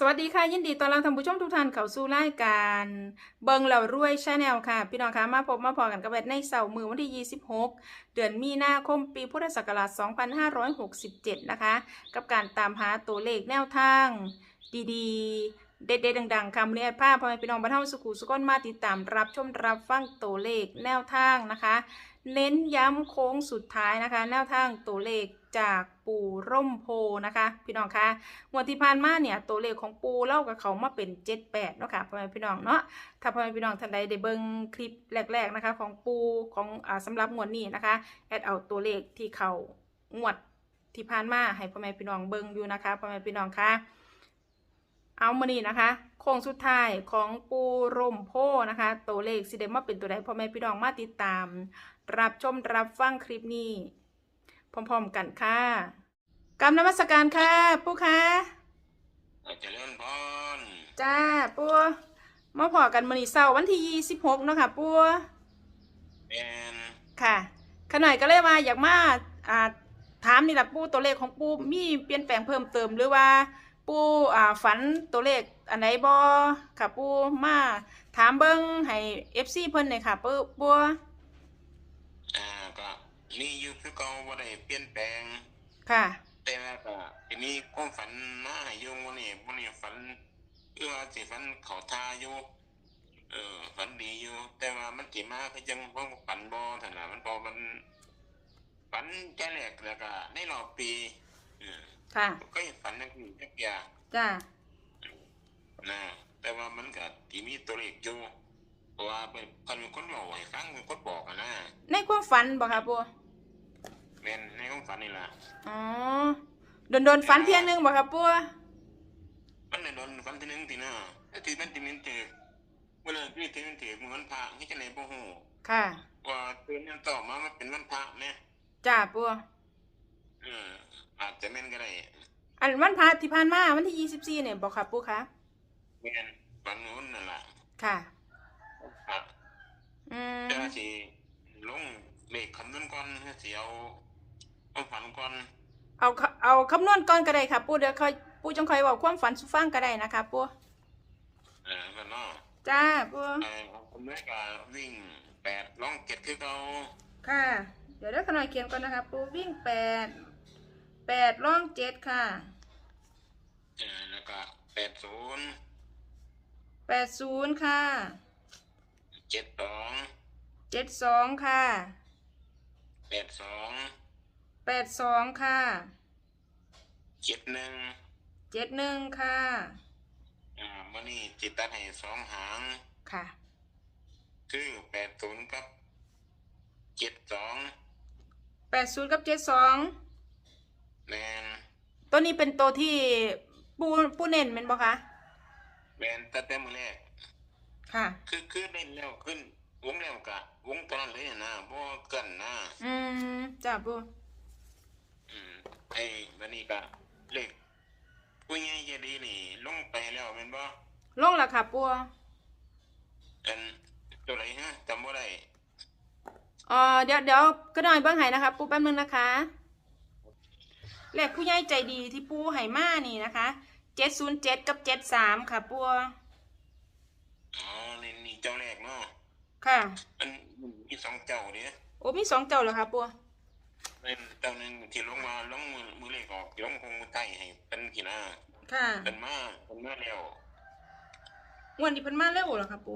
สวัสดีค่ะ ยินดีต้อนรับท่านผู้ชมทุกท่านเข้าสู่รายการ เบิงเหล่ารวยชาแนลค่ะ พี่น้องคะมาพบมาพอกันกับเวทในเสาร์มือวันที่ 26 เดือนมีนาคมปีพุทธศักราช 2567 นะคะ กับการตามหาตัวเลขแนวทาง ดีๆ เด็ดๆดังๆคำเรียกภาพพ่อแม่พี่น้องบรรเทาสุขุสุขนมาติดตามรับชมรับฟังตัวเลขแนวทางนะคะ เน้นย้ำโค้งสุดท้ายนะคะ แนวทางตัวเลข จากปู่ร่มโพนะคะ พี่น้องคะงวดที่ผ่านมาเนี่ยตัวเลขของปูเล่ากับเขามาเป็นเจ็ดแปดเนาะค่ะพ่อแม่พี่น้องเนาะถ้าพ่อแม่พี่น้องท่านใดได้เบิ่งคลิปแรก ๆนะคะ ของปูของอ่าสำหรับงวดนี้นะคะแอดเอาตัวเลขที่เขางวดที่ผ่านมาให้พ่อแม่พี่น้องเบิ่งอยู่นะคะพ่อแม่พี่น้องคะเอามานี่นะคะ โค้งสุดท้ายของปูร่มโพนะคะ ตัวเลขสิเดมาเป็นตัวใดพ่อแม่พี่น้องมาติดตาม รับชมรับฟังคลิปนี้ พร้อมๆกันค่ะกรรมนมัสการค่ะปูค่ะเจริญพรจ้าปูมาพอกันมื้อนี้เช้าร์วันที่26เนาะค่ะปูแมนค่ะขน่อยก็เลยว่าอยากมาอ่าถามนี่ล่ะปูตัวเลขของปูมีเปลี่ยนแปลงเพิ่มเติมหรือว่าปูอ่าฝันตัวเลขอันไหนบ่ค่ะปูมาถามเบิ่งให้ FC เพิ่นหน่อยค่ะปูปูอ่าก็ มีอยู่คือเก่าบ่ได้เปลี่ยนแปลง ค่ะ แต่ว่าก็จะมีความฝันมาให้อยู่มื้อนี้มื้อนี้ฝันคือว่าสิฝันเข้าทาอยู่เออฝันดีอยู่ แต่ว่ามันสิมาคือจังบ่ฝันบ่ซั่นน่ะมันบ่มันฝันแค่แรกแล้วก็ในรอบปีเออค่ะ ก็ยังฝันจังซี่จักอย่างจ้า นะแต่ว่ามันก็ที่มีตัวเลขอยู่ เพราะว่าเป็นคนเป็นคนบอกให้ฟังเป็นคนบอกอะนะในความฝันบ่ค่ะปูเป็นในความฝันนี่ล่ะอ๋อโดนๆฝันเพียงหนึงบ่ค่ะปูมันได้โดนฝันทีหนึงทีหน้าแต่ที่มันที่มันเจอเมื่อที่ที่มันเจอมันวันพระนี่จะไหนบ่ฮู้ค่ะว่าตื่นยังต่อมามันเป็นวันพระแม่จ้าปูเอออาจจะแม่นก็ได้อันวันพระที่ผ่านมาวันที่ยี่สิบสี่เนี่ยบอกค่ะปูคะแม่นฝันนู้นนั่นล่ะค่ะอะ อืมแต่ว่าสิลงเลขคำนวณก่อนสิเอาเอาฝันก่อนเอาเข้าเอาคำนวณก่อนก็ได้ค่ะปูเดี๋ยวค่อยปูจังค่อยบอกความฝันสุฟังก็ได้นะคะปูเออก็เนาะจ้าปูเออผมแม่ก็วิ่งแปดล่องเจ็ดคือเก่าค่ะ เดี๋ยวเดี๋ยวขน่อยเขียนก่อนนะคะปูวิ่งแปดแปดร่องเจ็ดค่ะเออแล้วก็แปดศูนย์แปดศูนย์ค่ะ เจ็ดสองเจ็ดสองค่ะแปดสองแปดสองค่ะเจ็ดหนึ่งเจ็ดหนึ่งค่ะอ่ามื่อนี้จิตตัดให้สองหางค่ะ คือแปดศูนย์กับเจ็ดสองแปดศูนย์กับเจ็ดสองแมนตัวนี้เป็นตัวที่ปูปูเน้นเป็นบ่คะแมนตั้งแต่มือแรก ค่ะ คือคือเล่นแล้วขึ้น วงแล้วกะวงตอนนั้นเลยนะบ่เกินนะอืมจ้าปูอืมไอ้บันนี้กะเลขผู้ใหญ่ใจดีนี่ลงไปแล้วแม่นบ่ลงแล้วค่ะปูอันตัวไหนฮะจำบ่ได้เอ่อเดี๋ยวเดี๋ยวก็หน่อยเบิ้งไห้นะคะปูแป๊บนึงนะคะเลขผู้ใหญ่ใจดีที่ปูไห้มานี่นะคะเจ็ดศูนย์เจ็ดกับเจ็ดสามค่ะปู อ๋อนี่นี่เจ้าแรกเนาะค่ะมันมีสองเจ้าเนี่ยโอ้มีสองเจ้าเหรอคะปูเป็นเจ้าหนึ่งที่ลงมาลงมือมือเลขออกที่ลงคงใต้ให้เป็นกี่หน้าค่ะเป็นมาเป็นมาแล้วงวันนี้เพิ่นมาเร็วเหรอคะปู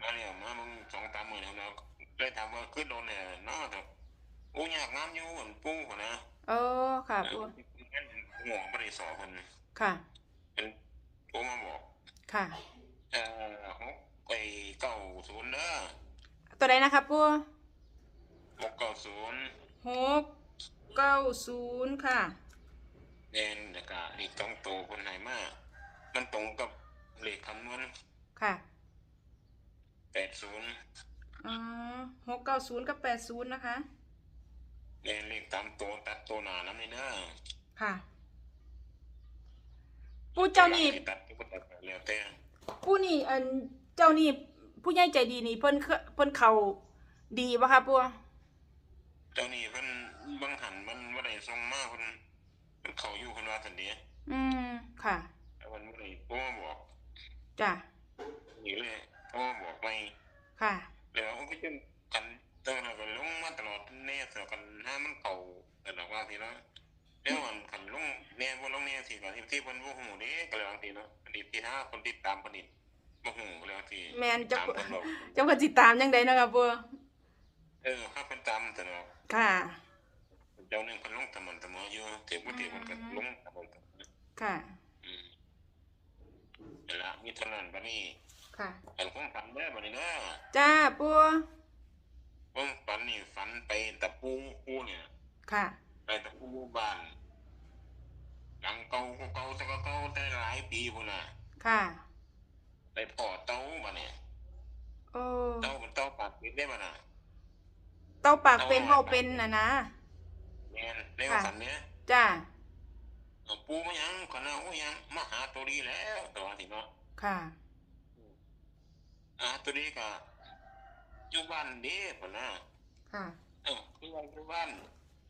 มาแล้วมามึงสองสามหมื่นแล้วเนาะเลยถามว่าขึ้นโดนเนี่ยเนาะครับโอ้ยากงามอยู่เหมือนปูคนนะเออค่ะปูงั้นหัวบริสอคนค่ะเป็นโทรมาบอกค่ะ เอ่อหกไปเก้าศูนย์เด้อตัวใดนะคะปูหกเก้าศูนย์หกเก้าศูนย์ค่ะแดนแล้วก็เลขสองตัวคนไหนมามันตรงกับเลขคำนวณค่ะแปดศูนย์อ๋อหกเก้าศูนย์กับแปดศูนย์นะคะแดนเลขตามตัวตัดตัวหนาน้ำนี่เด้อค่ะ ปูเจ้านี่ ตัดก็ตัดไปแล้วแต่ ผู้นี่อันเจ้านี่ผู้ใหญ่ใจดีนี่เพิ่นเคเพิ่นเขาดีปะคะปัวเจ้านี่เพิ่นบางหันมันว่าได้ทรงมาเพิ่นเพิ่นเขาอยู่เพิ่นว่าสันเดียอืมค่ะ แต่ วันมื้อนี้พ่อบอก จ้ะ นี่เลยพ่อบอกไม่ ค่ะ แล้วมันก็จะกันตอนนั้นก็ลงมาตลอดแน่สกันห้ามันเก่าแต่ดอกว่าทีเนาะแล้วมันขันลงแน่บ่ลงแน่สิก็ที่ที่เพิ่นบ่ฮู้เด้ก็เลยบางทีเนาะอันนี้ที่ห้าคนติดตามเพิ่นนี่บ่ฮู้ก็เลยบางที แม่นจะ ตามเพิ่นบอก เจ้าก็ติดตามจังไดเนาะครับปูเออข้าเพิ่นตามตลอดค่ะ เจ้าหนึงเพิ่นลงตะมันตะมออยู่เต็มบ่เต็มมันก็ลงตะมันตะมอค่ะอืมนั่นล่ะมีเท่านั้นบัดนี้ค่ะอันของฝันเด้อบัดนี้เด้อจ้าปูผมฝันนี่ฝันไปตะปูปูเนี่ย ค่ะ ไปตะปูบ้านหลังเก่าเก่าแต่ก็เก่าแต่หลายปีพุ่นน่ะค่ะ ไปพ่อเต้ามาเนี่ย โอ้เต้าเป็นเต้าปากปิดได้มาน่ะเต้าปากเป็นเฮาเป็นน่ะนะ แม่นในวันฝันเนี้ยจ้าเอาปูมายังขนาดโอ้ยังมาหาตัวดีแล้วตัวที่เนาะค่ะอ่าตัวนี้ก็อยู่บ้านเด้พุ่นน่ะค่ะ เอออยู่บ้านอยู่บ้าน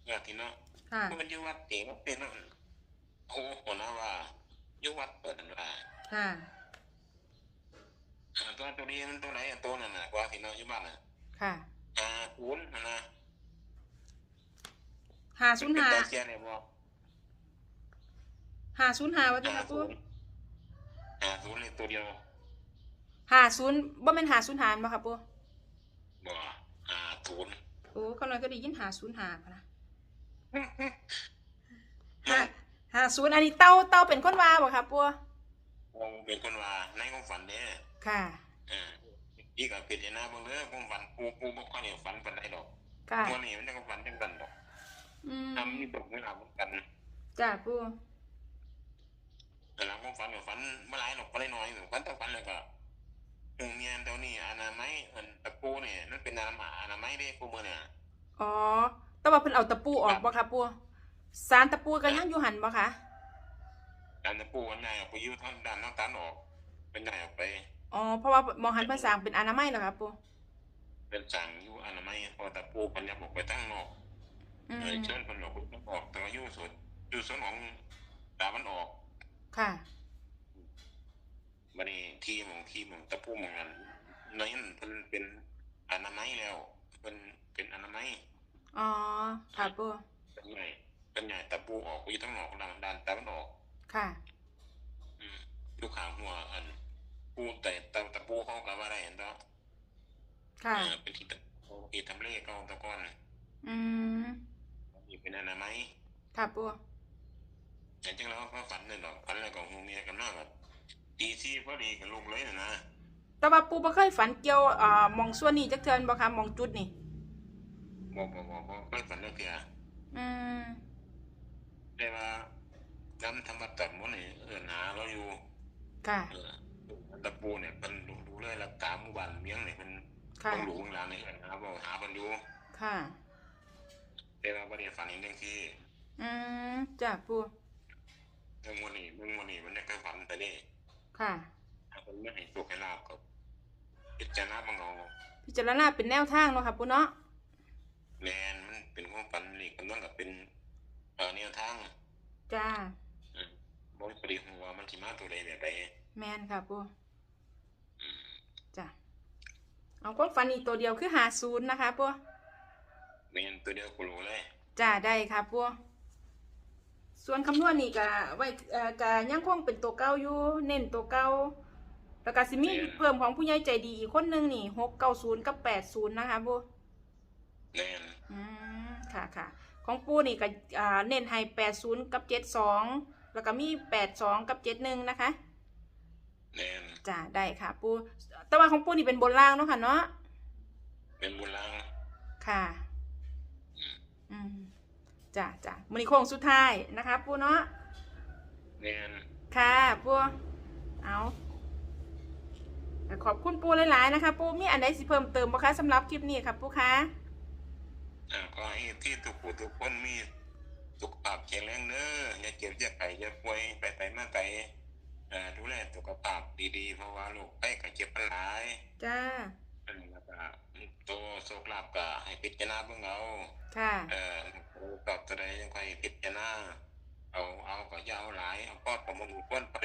ว่าที่เนาะค่ะมันอยู่วัดเต๋มันเป็นนั่นโอ้โหนะว่าอยู่วัดเปิดนั่นว่าค่ะ อ่าตัวตัวนี้มันตัวไหนอะตัวนั่นน่ะว่าที่เนาะอยู่บ้านน่ะค่ะอ่าศูนย์นั่นนะหาศูนย์เป็นหาตาเสียเนี่ยบ่หาศูนย์หาว่าจังอ่าครับปูศูนย์อ่าศูนย์เลยตัวเดียวหาศูนย์บ่แม่นหาศูนย์หารบ่ครับปูบ่อ่าศูนย์โอ้กำลังก็ได้ยินหาศูนย์หาพะนะหาหาศูนย์อันนี้เต้าเต้าเป็นคนว่าบ่ครับปู เราเป็นคนว่าในความฝันเนี่ย ค่ะอ่าอีกกับพิจารณาเบิ่งเด้อความฝันปูปูบ่ค่อยได้ฝันปานใดดอกค่ะ ตัวนี้มันจะก็ฝันจังกันดอกอืมทำมีตกเวลาเหมือนกันจ้าปูแต่หลังความฝันก็ฝันบ่หลายหรอกบ่ได้น้อยฝันแต่ฝันแล้วก็หูเมียนเดี๋ยวนี้อนามัยอันตะปูเนี่ยมันเป็นอนามัยอนามัยเด้ปูมื้อเนี่ยอ๋อแต่ว่าเพิ่นเอาตะปูออกบ่ครับปูสารตะปูก็ยังอยู่หันบ่คะด้านตะปูมันใหญ่ออกไปอยู่ทางด้านทางตันออกเป็นใหญ่ออกไป อ๋อเพราะว่ามองหันเพิ่นสร้างเป็นอนามัยเหรอครับปูเป็นสั่งอยู่อนามัยพอตะปูเพันจะบอกไปตั้งนอกอืเออมเชิญเพันออกคุณออกแต่ว่าอยู่ส่วนอยู่ส่วนของตามันออกค่ะ บัดนี้ทีมของทีมของตะปูหมองนั้นนั่นเพิ่นเป็นอนามัยแล้วเพิ่นเป็นอนามัยอ๋อค่ะปูเป็นใหญ่เป็นใหญ่ตะปูออกไปอยู่ทั้งนอกด้านด้านตามันออก ค่ะ อืมอยู่ข้างหัวอัน ปูแต่ตะตะปูเขาก็ว่าได้เห็นเนาะค่ะ เออเป็นที่ตะที่ทำเลเขาตะก้อนอืมนี่เป็นอนามัยค่ะปูแต่จริงแล้วก็ฝันเลยหรอกฝันแล้วก็หูเมียกันมากแบบตีซี่พอดีกับลูกเลยนะนะแต่ว่าปูบ่เคยฝันเกี่ยวอ่าหมองส่วนนี้จักเทื่อบ่คะหมองจุดนี่ บอกบอกบอกบอกไม่ฝันเรื่องเพียอืม ได้ว่าน้ำธรรมะตัดมันนี่เออหนาเราอยู่ ค่ะ เออ ตะปูเนี่ยเป็นดูดูเลยรักษาหมู่บ้านเมียงเนี่ยเป็นค่ะ ต้องหลูข้างหลังเนี่ยเออหาบอกหาคนอยู่ค่ะ แต่ว่าประเดี๋ยวฝันอีกเรื่องที่อืมจ้าปูเรื่องวันนี้เรื่องวันนี้มันจะเคยฝันแต่นี่ค่ะ ถ้าคนไม่ให้ตัวให้ลาบกับพิจารณาบังเอาพิจารณาเป็นแนวทางเนาะค่ะปูเนาะ แมนมันเป็นความฝันนี่กันต้องกับเป็นเออแนวทางจ้าอืมบ่พอดีหัวมันสิมาตัวใดแบบใด แมนค่ะปู อืม จ้า เอาความฝันอีกตัวเดียวคือหาศูนย์นะคะปูแม่นตัวเดียวกูรู้เลยจ้าได้ค่ะปูส่วนคำนวณนี่ก็ไว้เอ่อก็ยังคงเป็นตัวเก่าอยู่เน้นตัวเก่าแล้วก็สิมีเพิ่มของผู้ใหญ่ใจดีอีกคนหนึงนี่หกเก้าศูนย์กับแปดศูนย์นะคะปูแม่นอืมค่ะค่ะของปูนี่ก็อ่าเน้นให้แปดศูนย์กับเจ็ดสองแล้วก็มีแปดสองกับเจ็ดหนึ่งนะคะ แม่นจ้าได้ค่ะ ปูแต่ว่าของปูนี่เป็นบนล่างเนาะค่ะเนาะเป็นบุญล้าง ค่ะ อืม อืมจ้าจ้ามือนี้โค้งสุดท้ายนะคะ ปูเนาะแม่นค่ะปูเอาขอบคุณปูหลายๆนะคะ ปูมีอันใดสิเพิ่มเติมบ่คะสำหรับคลิปนี้ครับปูคะอ่าก็ให้ที่ทุกผู้ทุกคนมีสุขภาพแข็งแรงเด้ออย่าเจ็บอย่าไข้อย่าป่วยไปไสมาไส เอ่อดูแลสุขภาพดีๆ เพราะว่าโรคภัยไข้เจ็บมันหลายจ้าอันนี้แล้วก็ตัวโชคลาภก็ให้พิจารณาเบิ่งเอาค่ะเอ่อตอบแสดงยังค่อยพิจารณาเอาเอาก็อยาวหลายเอาพอดประมวลควรไป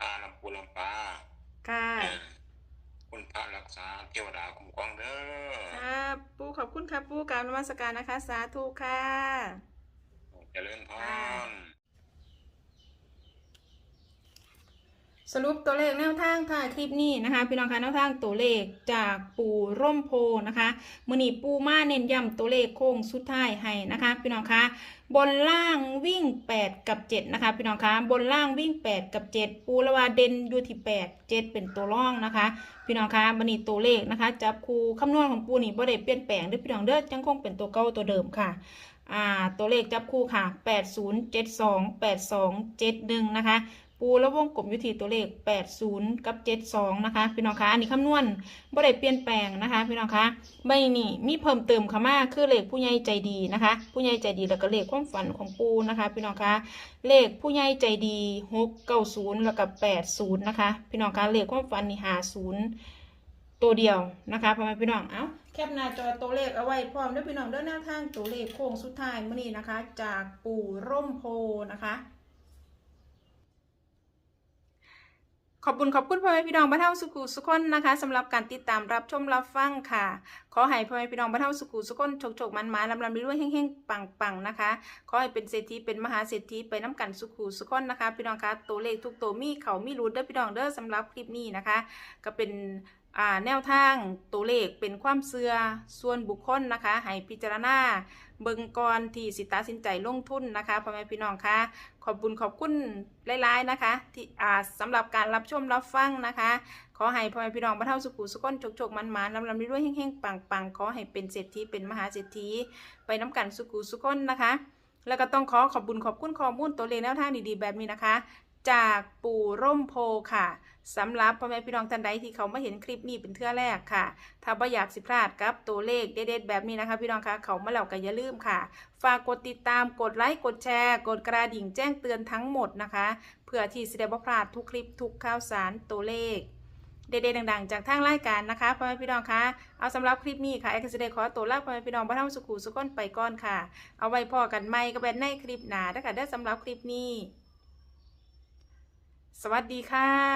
อาลำปูลำปาค่ะเออคุณพระรักษาเทวดาคุ้มครองเด้อค่ะปูขอบคุณค่ะปูกรารนมัสการนะคะ สาธุค่ะเจริญพร สรุปตัวเลขแนวทางค่ะคลิปนี้นะคะ พี่น้องคะแนวทางตัวเลขจากปูร่มโพนะคะมือนีปูมาเน้นย้ำตัวเลขโค้งสุดท้ายให้นะคะ พี่น้องคะบนล่างวิ่ง 8 กับ 7 นะคะ พี่น้องคะบนล่างวิ่ง 8 กับ 7 ปูละว่าเด่นอยู่ที่ 8 7 เป็นตัวร่องนะคะ พี่น้องคะมือนีตัวเลขนะคะจับคูคำนวณของปูนี่บ่ได้เปลี่ยนแปลงเด้วยพี่น้องเด้อจังคงเป็นตัวเก่าตัวเดิมค่ะอ่าตัวเลขจับคู่ค่ะ 8072 8271 นะคะ ปูแล้ววงกลมอยู่ที่ตัวเลข 80 กับ 72 นะคะ พี่น้องคะ อันนี้คำนวณบ่ได้เปลี่ยนแปลงนะคะ พี่น้องคะใบนี้มีเพิ่มเติมข้ามาคือเลขผู้ใหญ่ใจดีนะคะ ผู้ใหญ่ใจดีแล้วก็เลขความฝันของปูนะคะ พี่น้องคะเลขผู้ใหญ่ใจดี 690 แล้วก็80 นะคะ พี่น้องคะเลขความฝันนี่50ตัวเดียวนะคะพ่อแม่พี่น้อง เอ้า แคปหน้าจอตัวเลขเอาไว้พร้อมด้วยพี่น้องด้อแนวทางตัวเลขโค้งสุดท้ายมื้อนี้นะคะ จากปู่ร่มโพนะคะ ขอบคุณขอบคุณพ่อแม่พี่น้องบ้านเฮาสุขุสุขคนนะคะสำหรับการติดตามรับชมรับฟังค่ะ ขอให้พ่อแม่พี่น้องบ้านเฮาสุขุสุขคนฉกฉกมันมาลำลำรวยๆเฮงๆปังนะคะ ขอให้เป็นเศรษฐีเป็นมหาเศรษฐีไปน้ำกันสุขุสุขคนนะคะ พี่น้องคะตัวเลขทุกตัวมีเขามีรูดเด้อพี่น้องเด้อสำหรับคลิปนี้นะคะ ก็เป็นแนวทางตัวเลขเป็นความเชื่อส่วนบุคคลนะคะ ให้พิจารณา เบิงก่อนที่สิตัดสินใจลงทุนนะคะพ่อแม่พี่น้องคะขอบคุณขอบคุณหลายๆนะคะ ที่อ่าสำหรับการรับชมรับฟังนะคะ ขอให้พ่อแม่พี่น้องบ้านเฮาสุขุสุขคนฉกๆมันๆลำลำด้วยๆเฮงๆปังๆขอให้เป็นเศรษฐีเป็นมหาเศรษฐีไปน้ำกันสุขุสุขคนนะคะ แล้วก็ต้องขอขอบคุณขอบคุณข้อมูลตัวเลขแนวทางดีๆแบบนี้นะคะ จากปู่ร่มโพค่ะ สำหรับพ่อแม่พี่น้องท่านใดที่เขามาเห็นคลิปนี้เป็นเทื่อแรกค่ะ ถ้าบ่อยากสิพลาดกับตัวเลขเด็ดๆแบบนี้นะคะ พี่น้องคะเขามาแล้วก็อย่าลืมค่ะ ฝากกดติดตามกดไลค์กดแชร์ กดกระดิ่งแจ้งเตือนทั้งหมดนะคะ เพื่อที่จะได้บ่พลาดทุกคลิปทุกข่าวสารตัวเลข เด็ดๆดังๆ จากทางรายการนะคะพ่อแม่พี่น้องคะเอาสำหรับคลิปนี้ค่ะไอ้ก็จะได้ขอตัวลาพ่อแม่พี่น้องบ้านเฮาสุขุสุขคนไปก่อนค่ะ เอาไว้พอกันใหม่ก็เป็นในคลิปหนาถ้าเกิดได้สำหรับคลิปนี้ สวัสดีค่ะ